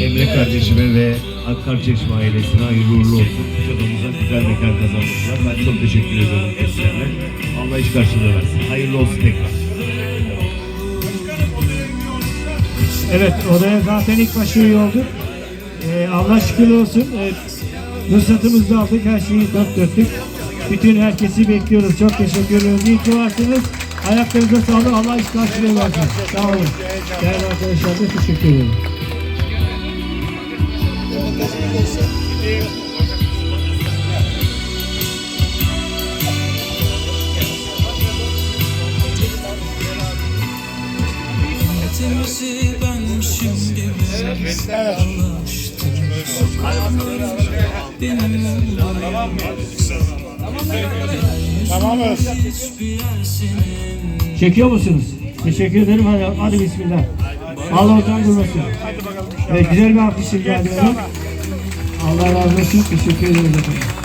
Emre kardeşime ve Akkar Çeşme ailesine hayırlı uğurlu olsun. Kuşadamıza güzel mekan kazanmışlar. Ben çok teşekkür ediyorum kendilerine. Allah iş karşılığı versin. Hayırlı olsun tekrar. Evet, odaya zaten ilk başta üye olduk. Ee, Allah şükür olsun. Ee, ruhsatımızı da aldık, her şeyi dört dörtlük. Bütün herkesi bekliyoruz. Çok teşekkür ediyoruz. İyi ki varsınız. Ayaklarınıza sağlık. Allah iş karşılığı versin. Sağ olun. Değerli arkadaşlar da teşekkür ederim. Temizi benmişim gibi Benim olayım Tamamız. hiçbir yer senin Çekiyor musunuz? Teşekkür ederim. Hadi, hadi bismillah. Allah utandırmasın. Evet, güzel bir alkış rica ediyorum. Allah razı olsun. Teşekkür efendim.